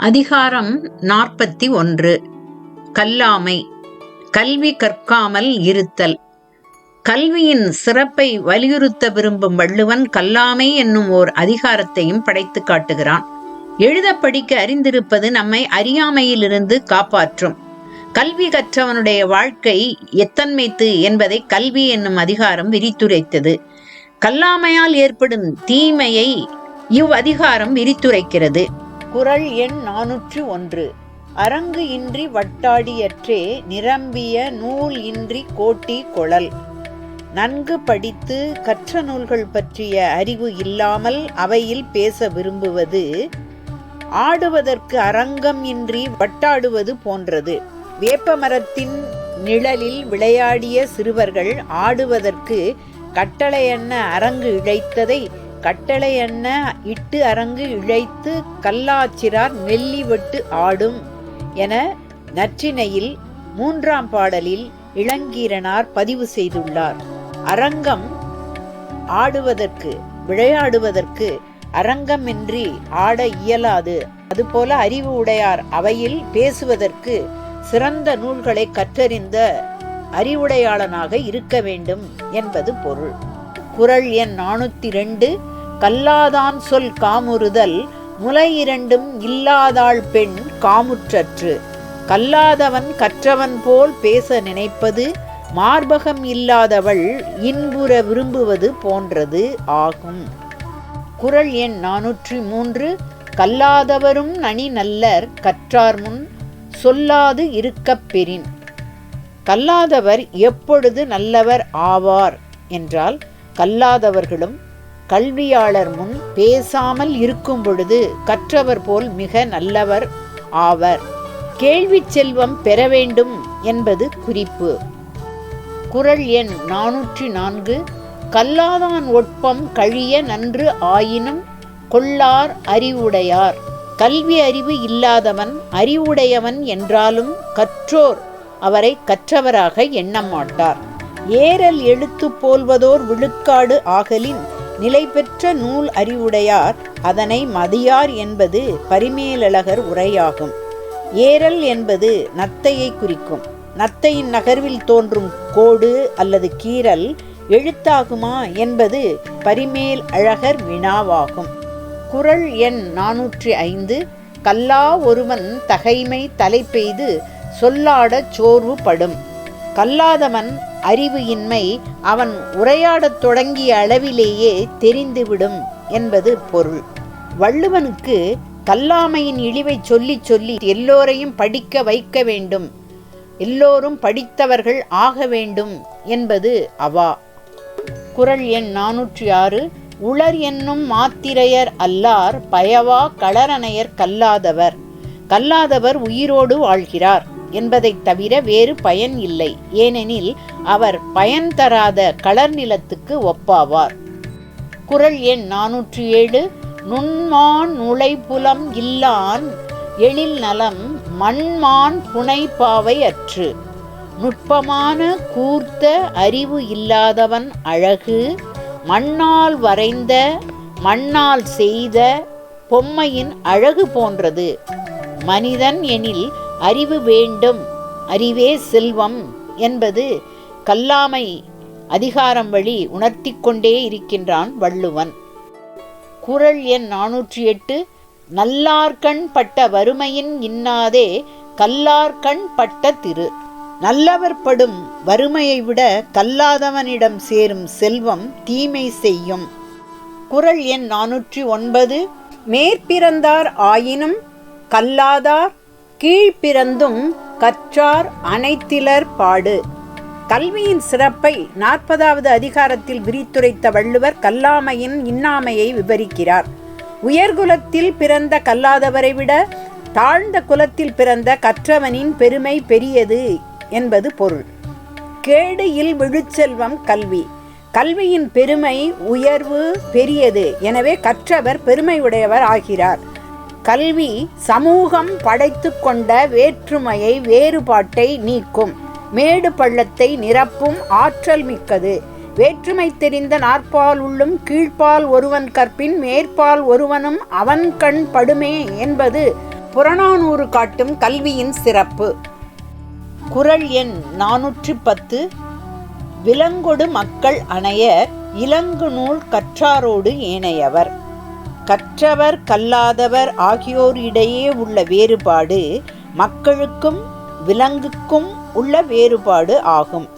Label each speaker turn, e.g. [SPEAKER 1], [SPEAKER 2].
[SPEAKER 1] அதிகாரம் நாற்பத்தி ஒன்று. கல்லாமை. கல்வி கற்காமல் இருத்தல். கல்வியின் சிறப்பை வலியுறுத்த விரும்பும் வள்ளுவன் கல்லாமை என்னும் ஓர் அதிகாரத்தையும் படைத்து காட்டுகிறான். எழுத படிக்க அறிந்திருப்பது நம்மை அறியாமையிலிருந்து காப்பாற்றும். கல்வி கற்றவனுடைய வாழ்க்கை எத்தன்மைத்து என்பதை கல்வி என்னும் அதிகாரம் விரித்துரைத்தது. கல்லாமையால் ஏற்படும் தீமையை இவ் அதிகாரம் விரித்துரைக்கிறது. குரல் எண் நானூற்று ஒன்று. அரங்கு இன்றி வட்டாடியற்றே நிரம்பிய நூல் இன்றி கோட்டி கொளல் நன்கு படித்து கற்ற நூல்கள் பற்றிய அறிவு இல்லாமல் அவையில் பேச விரும்புவது ஆடுவதற்கு அரங்கம் இன்றி வட்டாடுவது போன்றது. வேப்பமரத்தின் நிழலில் விளையாடிய சிறுவர்கள் ஆடுவதற்கு கட்டளையென்ன அரங்கு இழைத்ததை கட்டளையென்ன இட்டு அரங்கு இழைத்து கல்லாச்சிறார் நெல்லி வெட்டு ஆடும் என நற்றினையில் மூன்றாம் பாடலில் இளங்கீரனார் பதிவு செய்துள்ளார். அரங்கம் ஆடுவதற்கு விளையாடுவதற்கு அரங்கமின்றி ஆட இயலாது. அதுபோல அறிவு உடையார் அவையில் பேசுவதற்கு சிறந்த நூல்களை கற்றறிந்த அறிவுடையாளனாக இருக்க வேண்டும் என்பது பொருள். குறள் எண் நானூத்தி ரெண்டு. கல்லாதான் சொல் காமுறுதல் முலை இரண்டும் இல்லாதாள் பெண் காமுற்றற்று. கல்லாதவன் கற்றவன் போல் பேச நினைப்பது மார்பகம் இல்லாதவள் இன்புற விரும்புவது போன்றது ஆகும். குறள் எண் நானூற்றி மூன்று. கல்லாதவரும் நனி நல்லர் கற்றார் முன் சொல்லாது இருக்கப் பெறின். கல்லாதவர் எப்பொழுது நல்லவர் ஆவார் என்றால் கல்லாதவர்களும் கல்வியாளர் முன் பேசாமல் இருக்கும் பொழுது கற்றவர் போல் மிக நல்லவர் ஆவர். கேள்வி செல்வம் பெற வேண்டும் என்பது குறிப்பு. குறள் எண் நானூற்றி நான்கு. கல்லாதான் ஒட்பம் கழிய நன்று ஆயினும் கொள்ளார் அறிவுடையார். கல்வி அறிவு இல்லாதவன் அறிவுடையவன் என்றாலும் கற்றோர் அவரை கற்றவராக எண்ணமாட்டார் ஏரல் எழுத்து போல்வதோர் விழுக்காடு ஆகலின் நிலை பெற்ற நூல் அறிவுடையார் அதனை மதியார் என்பது பரிமேலழகர் உரையாகும். ஏரல் என்பது நத்தையை குறிக்கும். நத்தையின் நகர்வில் தோன்றும் கோடு அல்லது கீறல் எழுத்தாகுமா என்பது பரிமேல் அழகர் வினாவாகும். குறள் எண் நானூற்றி ஐந்து கல்லா ஒருவன் தகைமை தலை பெய்து சொல்லாடச் சோர்வு படும் கல்லாதவன் அறிவு இன்மை அவன் உரையாடத் தொடங்கிய அளவிலேயே தெரிந்துவிடும் என்பது பொருள். வள்ளுவனுக்கு கல்லாமையின் இழிவை சொல்லி சொல்லி எல்லோரையும் படிக்க வைக்க வேண்டும். எல்லோரும் படித்தவர்கள் ஆக வேண்டும் என்பது அவா. குறள் எண் நானூற்றி ஆறு உளர் என்னும் மாத்திரையர் அல்லார் பயவா களரணையர் கல்லாதவர். கல்லாதவர் உயிரோடு வாழ்கிறார். என்பதைத் தவிர வேறு பயன் இல்லை. ஏனெனில் அவர் பயன் தராத களர் நிலத்துக்கு ஒப்பாவார். குறள் எண் நானூற்றி ஏழு நுண்மான் நுழைபுலம் இல்லான் எழில் நலம் மண்மான் புனைப்பாவை அற்று. நுட்பமான கூர்த்த அறிவு இல்லாதவன் அழகு மண்ணால் வரைந்த மண்ணால் செய்த பொம்மையின் அழகு போன்றது. மனிதன் எனில் அறிவு வேண்டும். அறிவே செல்வம் என்பது கல்லாமை அதிகாரம் வழி உணர்த்தி கொண்டே இருக்கின்றான் வள்ளுவன். குறள் எண் நானூற்றி எட்டு நல்லார்கண் பட்ட வறுமையின் இன்னாதே கல்லார்கண் பட்ட திரு. நல்லவர் படும் வறுமையை விட கல்லாதவனிடம் சேரும் செல்வம் தீமை செய்யும் குறள் எண் நானூற்றி ஒன்பது மேற்பிறந்தார் ஆயினும் கல்லாதார் கீழ்பிறந்தும் கற்றார் அனைத்திலர் பாடு. கல்வியின் சிறப்பை நாற்பதாவது அதிகாரத்தில் விரித்துரைத்த வள்ளுவர் கல்லாமையின் இன்னாமையை விவரிக்கிறார். உயர்குலத்தில் பிறந்த கல்லாதவரை விட தாழ்ந்த குலத்தில் பிறந்த கற்றவனின் பெருமை பெரியது என்பது பொருள். கேடு இல் விழுச்செல்வம் கல்வி. கல்வியின் பெருமை உயர்வு பெரியது. எனவே கற்றவர் பெருமையுடையவர் ஆகிறார். கல்வி சமூகம் படைத்து கொண்ட வேற்றுமையை வேறுபாட்டை நீக்கும். மேடு பள்ளத்தை நிரப்பும் ஆற்றல் மிக்கது. வேற்றுமை தெரிந்த நாற்பால் உள்ளும் கீழ்ப்பால் ஒருவன் கற்பின் மேற்பால் ஒருவனும் அவன் கண் படுமே என்பது புறநானூறு காட்டும் கல்வியின் சிறப்பு. குறள் எண் நானூற்றி பத்து விலங்கொடு மக்கள் அணையர் இலங்கு நூல் கற்றாரோடு ஏனையவர். கற்றவர் கல்லாதவர் ஆகியோரிடையே உள்ள வேறுபாடு மக்களுக்கும் விலங்குக்கும் உள்ள வேறுபாடு ஆகும்.